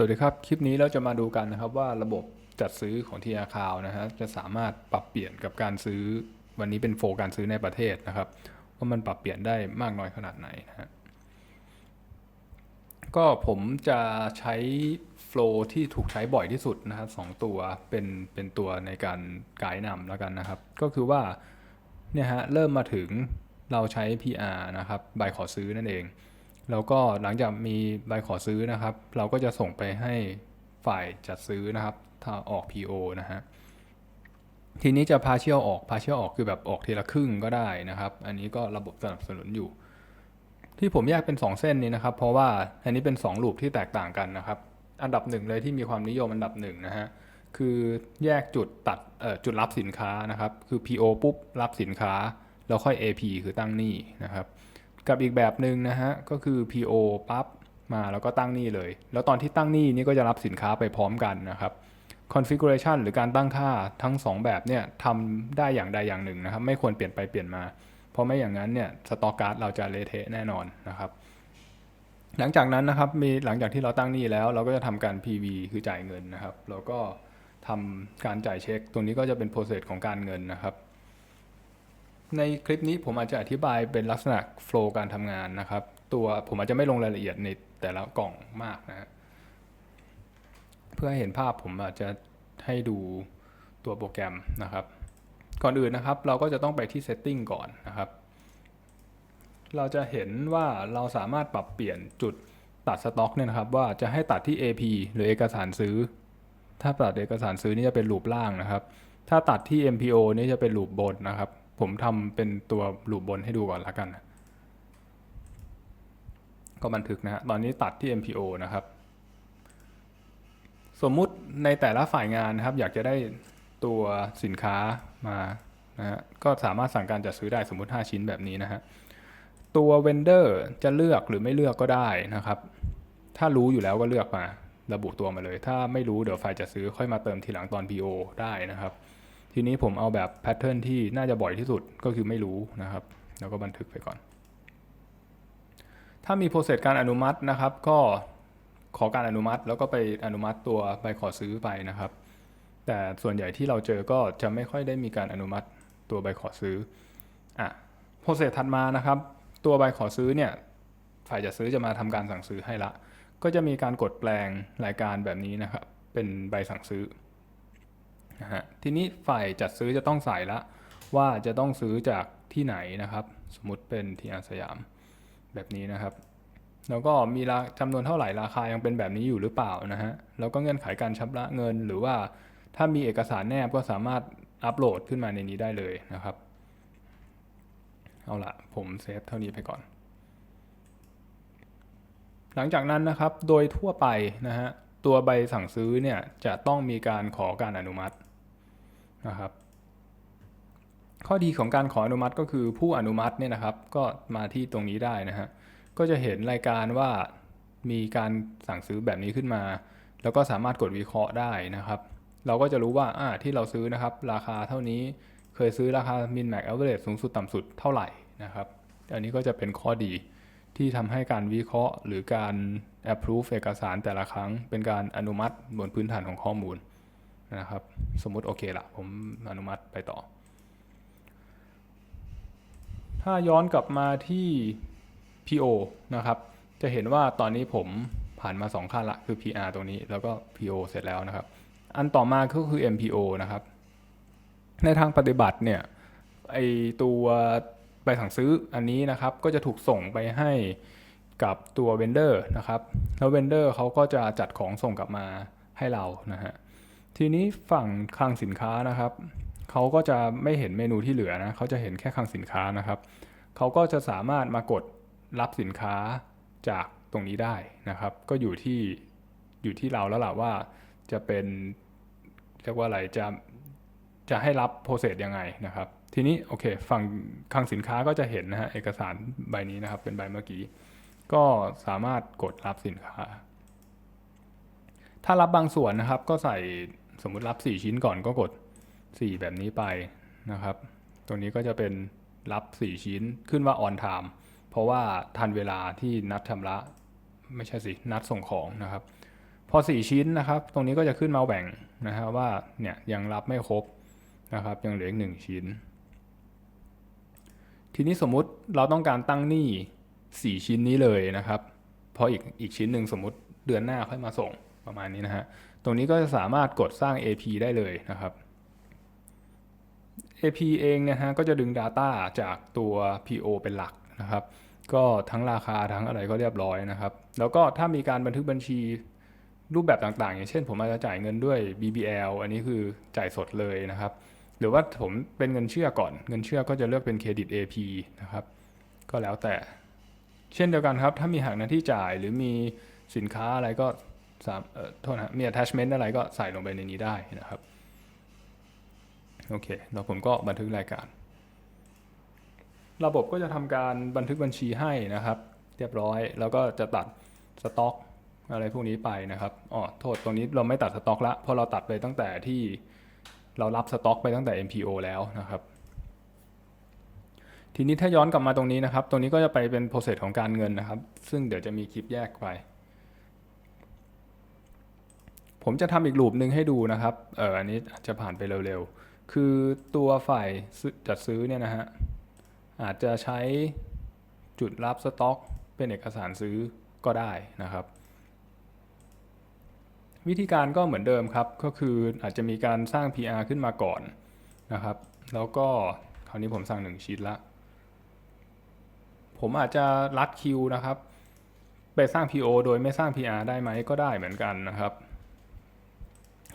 สวัสดีครับ คลิปนี้เราจะมาดูกันนะครับว่าระบบจัดซื้อของทีอาคาวนะฮะจะสามารถปรับเปลี่ยนกับการซื้อวันนี้เป็นโฟการซื้อในประเทศนะครับ ว่ามันปรับเปลี่ยนได้มากน้อยขนาดไหนนะฮะก็ผมจะใช้โฟล์ที่ถูกใช้บ่อยที่สุดนะฮะสองตัวเป็นเป็นตัวในการไกด์นำแล้วกันนะครับ ก็คือว่าเนี่ยฮะเริ่มมาถึงเราใช้ PR นะครับใบขอซื้อนั่นเอง แล้วก็หลังจากมีใบขอซื้อนะครับ เราก็จะส่งไปให้ฝ่ายจัดซื้อนะครับ ถ้าออก PO นะฮะทีนี้จะพาเชียลออกพาเชียลออกคือแบบออกทีละครึ่งก็ได้นะครับ อันนี้ก็ระบบสนับสนุนอยู่ ที่ผมแยกเป็น 2 เส้นนี้นะครับ เพราะว่าอันนี้เป็น2ลูปที่แตกต่างกันนะครับ อันดับหนึ่งเลยที่มีความนิยมอันดับหนึ่งนะฮะคือแยกจุดตัดจุดรับสินค้านะครับ คือ PO ปุ๊บรับสินค้า แล้วค่อย AP คือตั้งหนี้นะครับ กับอีกแบบหนึ่งนะฮะก็คือ PO ปั๊บมาแล้วก็ตั้งหนี้เลย แล้วตอนที่ตั้งหนี้นี่ก็จะรับสินค้าไปพร้อมกันนะครับ configuration หรือการตั้งค่าทั้ง 2 แบบเนี่ยทำได้อย่างใดอย่างหนึ่งนะครับ ไม่ควรเปลี่ยนไปเปลี่ยนมา เพราะไม่อย่างนั้นเนี่ยสต็อกการ์ดเราจะเละเทะแน่นอนนะครับ หลังจากนั้นนะครับมีหลังจากที่เราตั้งหนี้แล้ว เราก็จะทำการ PV คือจ่ายเงินนะครับ แล้วก็ทำการจ่ายเช็ค ตรงนี้ก็จะเป็น process ของการเงินนะครับ ในคลิปนี้ผมอาจจะอธิบายเป็นลักษณะโฟล์การทำงานนะครับ ตัวผมอาจจะไม่ลงรายละเอียดในแต่ละกล่องมากนะ เพื่อให้เห็นภาพผมอาจจะให้ดูตัวโปรแกรมนะครับ ก่อนอื่นนะครับ เราก็จะต้องไปที่ setting ก่อนนะครับ เราจะเห็นว่าเราสามารถปรับเปลี่ยนจุดตัดสต็อกเนี่ยนะครับ ว่าจะให้ตัดที่ AP หรือเอกสารซื้อ ถ้าตัดเอกสารซื้อนี่จะเป็นลูปล่างนะครับ ถ้าตัดที่ MPO นี่จะเป็นลูปบนนะครับ ผมทำเป็นตัวลูปบนให้ดูก่อนละกันก็บันทึกนะฮะตอนนี้ตัดที่ MPO นะครับ สมมุติในแต่ละฝ่ายงานนะครับ อยากจะได้ตัวสินค้ามานะฮะก็สามารถสั่งการจัดซื้อได้สมมุติ 5 ชิ้นแบบนี้นะฮะตัวเวนเดอร์จะเลือกหรือไม่เลือกก็ได้นะครับ ถ้ารู้อยู่แล้วก็เลือกมาระบุตัวมาเลย ถ้าไม่รู้เดี๋ยวฝ่ายจัดซื้อค่อยมาเติมทีหลังตอน PO ได้นะครับ ทีนี้ผมเอาแบบแพทเทิร์นที่น่าจะบ่อยที่สุดก็คือไม่รู้นะครับ แล้วก็บันทึกไปก่อน ถ้ามีโปรเซสการอนุมัตินะครับ ก็ขอการอนุมัติแล้วก็ไปอนุมัติตัวใบขอซื้อไปนะครับ แต่ส่วนใหญ่ที่เราเจอก็จะไม่ค่อยได้มีการอนุมัติตัวใบขอซื้ออะโปรเซสถัดมานะครับ ตัวใบขอซื้อเนี่ยฝ่ายจัดซื้อจะมาทำการสั่งซื้อให้ละ ก็จะมีการกดแปลงรายการแบบนี้นะครับ เป็นใบสั่งซื้อ นะฮะทีนี้ฝ่ายจัดซื้อจะต้องใส่ละว่าจะต้องซื้อจากที่ไหนนะครับ สมมุติเป็นทีอาสยามแบบนี้นะครับ แล้วก็มีราจำนวนเท่าไหร่ราคายังเป็นแบบนี้อยู่หรือเปล่านะฮะแล้วก็เงื่อนไขการชำระเงิน หรือว่าถ้ามีเอกสารแนบก็สามารถอัปโหลดขึ้นมาในนี้ได้เลยนะครับ เอาละผมเซฟเท่านี้ไปก่อน หลังจากนั้นนะครับโดยทั่วไปนะฮะตัวใบสั่งซื้อเนี่ยจะต้องมีการขอการอนุมัติ นะครับ ข้อดีของการขออนุมัติก็คือผู้อนุมัติเนี่ยนะครับ ก็มาที่ตรงนี้ได้นะฮะก็จะเห็นรายการว่ามีการสั่งซื้อแบบนี้ขึ้นมา แล้วก็สามารถกดวิเคราะห์ได้นะครับ เราก็จะรู้ว่าอ่าที่เราซื้อนะครับ ราคาเท่านี้เคยซื้อราคา min max average สูงสุดต่ำสุดเท่าไหร่นะครับ อันนี้ก็จะเป็นข้อดีที่ทำให้การวิเคราะห์ หรือการ approve เอกสารแต่ละครั้ง เป็นการอนุมัติบนพื้นฐานของข้อมูล นะครับ สมมุติโอเคละผมอนุมัติไปต่อ ถ้าย้อนกลับมาที่ PO นะครับ จะเห็นว่าตอนนี้ผมผ่านมา 2 ขั้นละ คือ PR ตรงนี้แล้วก็ PO เสร็จแล้วนะครับ อันต่อมาก็คือ MPO นะครับ ในทางปฏิบัติเนี่ยไอตัวใบสั่งซื้ออันนี้นะครับ ก็จะถูกส่งไปให้กับตัวเวนเดอร์นะครับ แล้วเวนเดอร์เขาก็จะจัดของส่งกลับมาให้เรานะฮะ ทีนี้ฝั่งคลังสินค้านะครับเขาก็จะไม่เห็นเมนูที่เหลือนะเขาจะเห็นแค่คลังสินค้านะครับเขาก็จะสามารถมากดรับสินค้าจากตรงนี้ได้นะครับ ก็อยู่ที่อยู่ที่เราแล้วล่ะว่าจะเป็นเรียกว่าอะไรจะจะให้รับโปรเซสยังไงนะครับ ทีนี้โอเคฝั่งคลังสินค้าก็จะเห็นนะฮะเอกสารใบนี้นะครับ เป็นใบเมื่อกี้ ก็สามารถกดรับสินค้า ถ้ารับบางส่วนนะครับก็ใส่ สมมุติรับ 4 ชิ้นก่อนก็กด 4 แบบนี้ไปนะครับ ตรงนี้ก็จะเป็นรับ 4 ชิ้นขึ้นว่า on time เพราะว่าทันเวลาที่นัดชำระ ไม่ใช่สิ นัดส่งของนะครับ พอ 4 ชิ้นนะครับ ตรงนี้ก็จะขึ้นมาแหว่งนะฮะว่าเนี่ยยังรับไม่ครบนะครับ ยังเหลืออีกหนึ่งชิ้น ทีนี้สมมุติเราต้องการตั้งหนี้ 4 ชิ้นนี้เลยนะครับเพราะอีกอีกชิ้นหนึ่งสมมติเดือนหน้าค่อยมาส่ง ประมาณนี้นะฮะ ตรงนี้ก็จะสามารถกดสร้าง AP ได้เลยนะครับ AP เองนะฮะก็จะดึง Data จากตัว PO เป็นหลักนะครับ ก็ทั้งราคาทั้งอะไรก็เรียบร้อยนะครับ แล้วก็ถ้ามีการบันทึกบัญชีรูปแบบต่างๆ อย่างเช่น ผมอาจจะจ่ายเงินด้วย BBL อันนี้คือจ่ายสดเลยนะครับ หรือว่าผมเป็นเงินเชื่อก่อน เงินเชื่อก็จะเลือกเป็นเครดิต AP นะครับ ก็แล้วแต่ เช่นเดียวกันครับ ถ้ามีหักหน้าที่จ่ายหรือมีสินค้าอะไรก็ สามเอ่อโทษนะมี attachment อะไรก็ใส่ลงไปในนี้ได้นะครับ โอเค แล้วผมก็บันทึกรายการ ระบบก็จะทำการบันทึกบัญชีให้นะครับ เรียบร้อย แล้วก็จะตัดสต็อกอะไรพวกนี้ไปนะครับอ๋อโทษตรงนี้เราไม่ตัดสต็อกละเพราะเราตัดไปตั้งแต่ที่เรารับสต็อกไปตั้งแต่ MPO แล้วนะครับ ทีนี้ถ้าย้อนกลับมาตรงนี้นะครับ ตรงนี้ก็จะไปเป็น process ของการเงินนะครับ ซึ่งเดี๋ยวจะมีคลิปแยกไป ผมจะทำอีกลูปหนึ่งให้ดูนะครับ เอออันนี้จะผ่านไปเร็วๆ คือตัวฝ่ายจัดซื้อเนี่ยนะฮะ อาจจะใช้จุดรับสต็อก เป็นเอกสารซื้อก็ได้นะครับ วิธีการก็เหมือนเดิมครับ ก็คืออาจจะมีการสร้าง PR ขึ้นมาก่อนนะครับ แล้วก็คราวนี้ผมสั่งหนึ่งชีตละ ผมอาจจะรัดคิวนะครับ ไปสร้าง PO โดยไม่สร้าง PR ได้ไหมก็ได้เหมือนกันนะครับ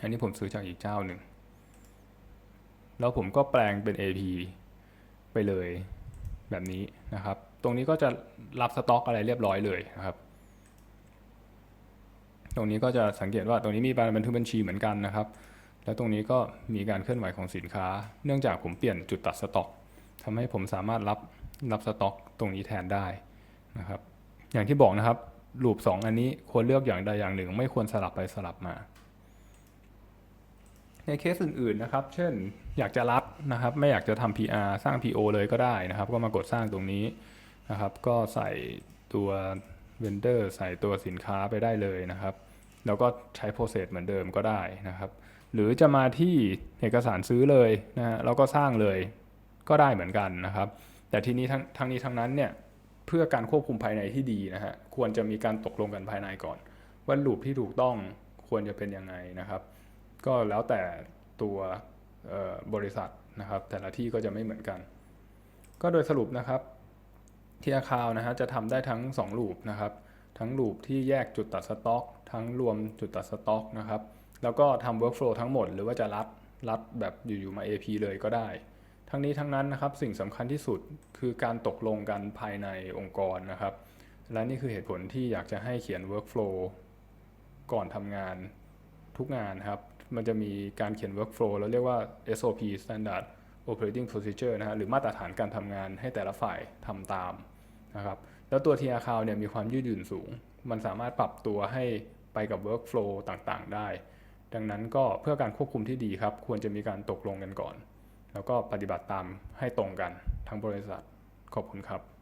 อันนี้ผมซื้อจากอีกเจ้าหนึ่ง แล้วผมก็แปลงเป็น AP ไปเลยแบบนี้นะครับ ตรงนี้ก็จะรับสต็อกอะไรเรียบร้อยเลยนะครับ ตรงนี้ก็จะสังเกตว่าตรงนี้มีการบันทึกบัญชีเหมือนกันนะครับ แล้วตรงนี้ก็มีการเคลื่อนไหวของสินค้า เนื่องจากผมเปลี่ยนจุดตัดสต็อกทำให้ผมสามารถรับรับสต็อกตรงนี้แทนได้นะครับ อย่างที่บอกนะครับลูป2อันนี้ควรเลือกอย่างใดอย่างหนึ่ง ไม่ควรสลับไปสลับมา ในเคสอื่นๆนะครับ เช่นอยากจะรับนะครับ ไม่อยากจะทำ PR สร้าง PO เลยก็ได้นะครับ ก็มากดสร้างตรงนี้นะครับ ก็ใส่ตัว vendor ใส่ตัวสินค้าไปได้เลยนะครับ แล้วก็ใช้ process เหมือนเดิมก็ได้นะครับ หรือจะมาที่เอกสารซื้อเลยนะฮะแล้วก็สร้างเลยก็ได้เหมือนกันนะครับ แต่ทีนี้ทั้งทั้งนี้ทั้งนั้นเนี่ยเพื่อการควบคุมภายในที่ดีนะฮะควรจะมีการตกลงกันภายในก่อนว่าลูปที่ถูกต้องควรจะเป็นยังไงนะครับ ก็แล้วแต่ตัวบริษัทนะครับ แต่ละที่ก็จะไม่เหมือนกัน ก็โดยสรุปนะครับที่อาคาวนะฮะจะทำได้ทั้ง2ลูปนะครับ ทั้งลูปที่แยกจุดตัดสต็อก ทั้งรวมจุดตัดสต็อกนะครับ แล้วก็ทำ workflow ทั้งหมด หรือว่าจะรัดรัดแบบอยู่ๆมา AP เลยก็ได้ ทั้งนี้ทั้งนั้นนะครับสิ่งสำคัญที่สุดคือการตกลงกันภายในองค์กรนะครับ และนี่คือเหตุผลที่อยากจะให้เขียน workflow ก่อนทำงานทุกงานครับ มันจะมีการเขียน workflow เราเรียกว่า SOP Standard Operating Procedure นะฮะหรือมาตรฐานการทำงานให้แต่ละฝ่ายทำตามนะครับแล้วตัว TR Cloud เนี่ยมีความยืดหยุ่นสูง มันสามารถปรับตัวให้ไปกับ workflow ต่างๆ ได้ ดังนั้นก็เพื่อการควบคุมที่ดีครับ ควรจะมีการตกลงกันก่อน แล้วก็ปฏิบัติตามให้ตรงกันทั้งบริษัทขอบคุณครับ